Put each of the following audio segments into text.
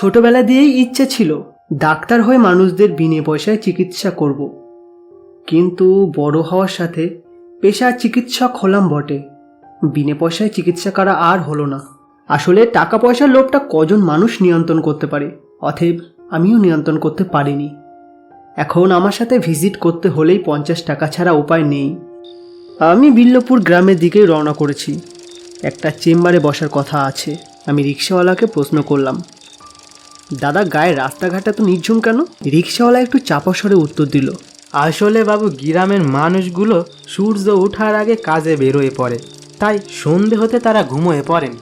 ছোটবেলা দিয়েই ইচ্ছে ছিল ডাক্তার হয়ে মানুষদের বিনে পয়সায় চিকিৎসা করব। কিন্তু বড় হওয়ার সাথে পেশার চিকিৎসক হলাম বটে। বিনে পয়সায় চিকিৎসা করা আর হলো না। আসলে টাকা পয়সার লোভটা কজন মানুষ নিয়ন্ত্রণ করতে পারে, অথব আমিও নিয়ন্ত্রণ করতে পারিনি। এখন আমার সাথে ভিজিট করতে হলেই পঞ্চাশ টাকা ছাড়া উপায় নেই। আমি বিল্লপুর গ্রামের দিকেই রওনা করেছি। একটা চেম্বারে বসার কথা আছে। আমি রিক্সাওয়ালাকে প্রশ্ন করলাম দাদা গায়ে রাস্তাঘাটটা তো নির্ঝুম কেন? রিক্সাওয়ালা একটু চাপা স্বরে উত্তর দিল, আসলে বাবু, গ্রামের মানুষগুলো সূর্য ওঠার আগে কাজে বেরোয় পড়ে। তাই সন্ধে হতে তারা ঘুমোয় পড়েন।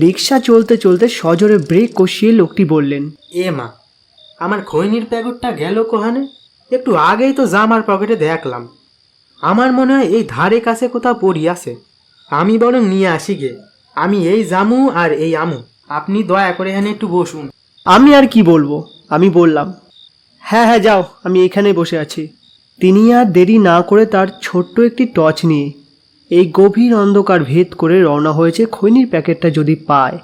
রিক্সা চলতে চলতে সজোরে ব্রেক কষিয়ে লোকটি বললেন এ মা আমার খৈনির প্যাকেটটা গেল কোহানে? একটু আগেই তো জামার পকেটে দেখলাম। আমার মনে হয় এই ধারে কাছে কোথাও পড়ি আছে। আমি বরং নিয়ে আসি গে। আমি এই জামু আর এই আমু। আপনি দয়া করে এখানে একটু বসুন। আমি আর কি বলব? আমি বললাম হ্যাঁ হ্যাঁ যাও। আমি এখানে বসে আছি। তিনি আর দেরি না করে তার ছোট্ট একটি টর্চ নিয়ে এই গভীর অন্ধকার ভেদ করে রওনা হয়েছে খৈনির প্যাকেটটা যদি পায়।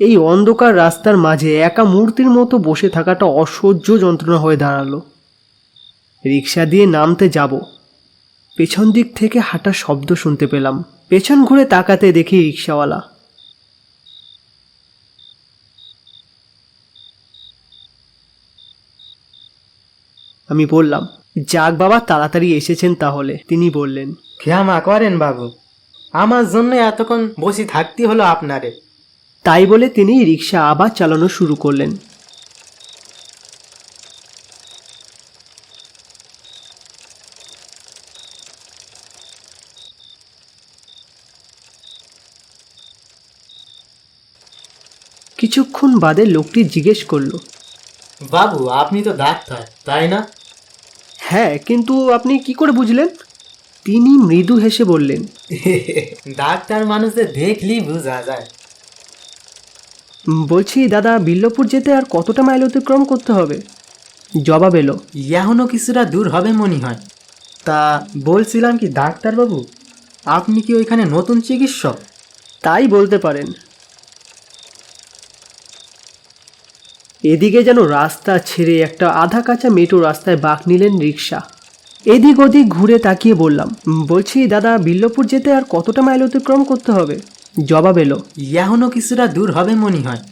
এই অন্ধকার রাস্তার মাঝে একা মূর্তির মতো বসে থাকাটা অসহ্য যন্ত্রণা হয়ে দাঁড়াল। রিক্সা দিয়ে নামতে যাব। পেছন দিক থেকে হাঁটার শব্দ শুনতে পেলাম। পেছন ঘুরে তাকাতে দেখি রিক্সাওয়ালা আমি বললাম যাক বাবা তাড়াতাড়ি এসেছেন তাহলে। তিনি বললেন ক্ষমা করেন বাবু আমার জন্য এতক্ষণ বসে থাকতে হলো আপনারে। তাই বলে তিনি রিক্সা আবার চালানো শুরু করলেন। কিছুক্ষণ বাদে লোকটি জিজ্ঞেস করল বাবু আপনি তো ডাক্তার তাই না? হ্যাঁ কিন্তু আপনি কি করে বুঝলেন? তিনি মৃদু হেসে বললেন ডাক্তার মানুষদের দেখলেই বোঝা যায়। বলছি দাদা বিল্লপুর যেতে আর কতটা মাইল অতিক্রম করতে হবে? জবাব এলো এখনও কিছুটা দূর হবে মনে হয়। তা বলছিলাম কি ডাক্তারবাবু আপনি কি ওইখানে নতুন চিকিৎসক? তাই বলতে পারেন। এদিকে যেন রাস্তা ছেড়ে একটা আধা কাঁচা মেটো রাস্তায় বাঁক নিলেন রিক্সা এদিক ওদিক ঘুরে তাকিয়ে বললাম বলছি দাদা বিল্লপুর যেতে আর কতটা মাইল অতিক্রম করতে হবে? জবাব এলো এখনও কিছুটা দূর হবে মনে হয়।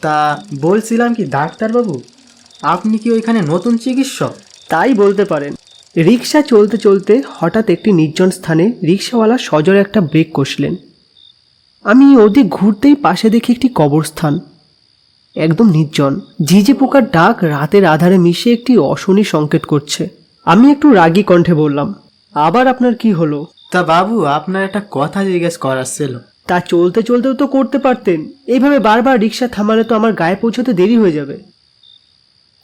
তা বলছিলাম কি ডাক্তারবাবু আপনি কি ওইখানে নতুন চিকিৎসক? তাই বলতে পারেন। রিক্সা চলতে চলতে হঠাৎ একটি নির্জন স্থানে রিক্সাওয়ালা সজরে একটা ব্রেক কষলেন। আমি ওদিক ঘুরতেই পাশে দেখি একটি কবরস্থান। একদম নির্জন। ঝিঝি পোকার ডাক রাতের আধারে মিশে একটি অশনি সংকেত করছে। আমি একটু রাগী কণ্ঠে বললাম আবার আপনার কি হলো? তা বাবু আপনার একটা কথা জিজ্ঞেস করার ছিল। তা চলতে চলতেও তো করতে পারতেন। এইভাবে বারবার রিক্সা থামালে তো আমার গায়ে পৌঁছতে দেরি হয়ে যাবে।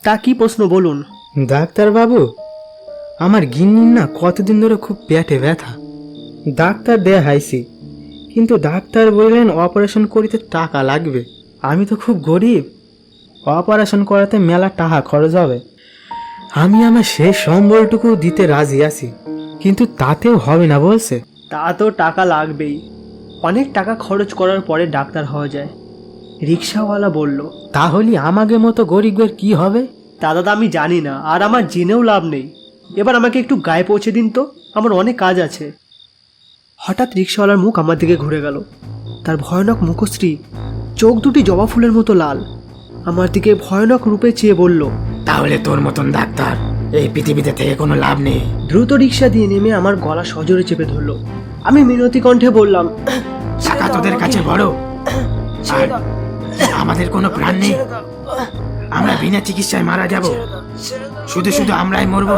তা কি প্রশ্ন বলুন। ডাক্তারবাবু আমার গিন্নির না কতদিন ধরে খুব পেটে ব্যথা। ডাক্তার দেখাইছি কিন্তু ডাক্তার বললেন অপারেশন করিতে টাকা লাগবে। আমি তো খুব গরিব। অপারেশন করাতে মেলা টাকা খরচ হবে। আমি আমার শেষ সম্বলটুকু দিতে রাজি আছি কিন্তু তাতেও হবে না বলছে। তা তো টাকা লাগবেই। অনেক টাকা খরচ করার পরে ডাক্তার হওয়া যায়। রিক্সাওয়ালা বলল তাহলে আমাকে মতো গরিবের কি হবে? তা দাদা আমি জানি না আর আমার জেনেও লাভ নেই। এবার আমাকে একটু গায়ে পৌঁছে দিন তো আমার অনেক কাজ আছে। হঠাৎ রিক্সাওয়ালার মুখ আমার দিকে ঘুরে গেল। তার ভয়ানক মুখশ্রী চোখ দুটি জবা ফুলের মতো লাল। আমার দিকে ভয়ানক রূপে চেয়ে বলল তাহলে তোর মতন ডাক্তার এই পৃথিবীতে থেকে কোনো লাভ নেই। দ্রুত রিক্সা দিয়ে নেমে আমার গলা সজোরে চেপে ধরলো। আমি মিনতি কণ্ঠে বললাম টাকা তোদের কাছে বড়। আর আমাদের কোনো প্রাণ নেই। আমরা বিনা চিকিৎসায় মারা যাব। শুধু শুধু আমরাই মরব।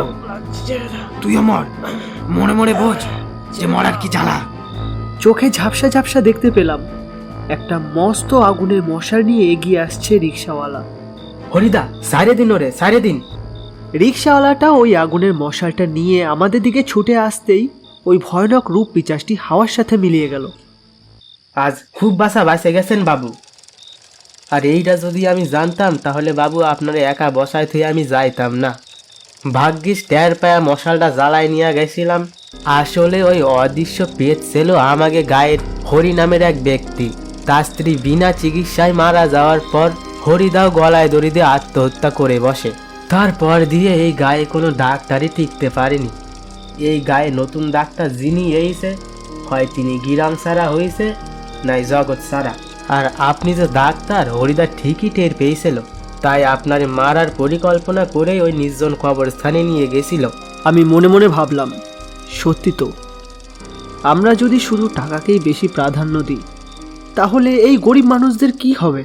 তুইও মর। মনে মনে বোঝ যে মরার কি জ্বালা। চোখে ঝাপসা ঝাপসা দেখতে পেলাম। একটা মস্ত আগুনের মশাল নিয়ে এগিয়ে আসছে রিক্সাওয়ালা হরিদা সারে দিন ওরে সারে দিন। রিক্সাওয়ালাটা ওই আগুনের মশালটা নিয়ে আমাদের দিকে ছুটে আসতেই ওই ভয়ানক রূপ পিচাসটি হাওয়ার সাথে মিলিয়ে গেল। আজ খুব বাসা বাসে গেছেন বাবু। আর এইটা যদি আমি জানতাম তাহলে বাবু আপনার একা বসায় থেকে আমি যাইতাম না। ভাগ্যিস ট্যার পায়া মশালটা জ্বালায় নিয়ে গেছিলাম। আসলে ওই অদৃশ্য পেট ছিল আমাকে গায়ের হরি নামের এক ব্যক্তি। তার স্ত্রী বিনা চিকিৎসায় মারা যাওয়ার পর হরিদাও গলায় দড়ি দিয়ে আত্মহত্যা করে বসে। তারপর দিয়ে এই গায়ে কোনো ডাক্তারই টিকতে পারেনি। এই গায়ে নতুন ডাক্তার যিনি এইছে হয় তিনি গিরাম সারা হয়েছে নাই জগৎ সারা। আর আপনি যে ডাক্তার, হরিদা ঠিকই টের পেয়েছিল। তাই আপনার মারার পরিকল্পনা করেই ওই নির্জন কবরস্থানে নিয়ে গেছিল। আমি মনে মনে ভাবলাম, সত্যি তো, আমরা যদি শুধু টাকাকেই বেশি প্রাধান্য দিই তাহলে এই গরিব মানুষদের কি হবে?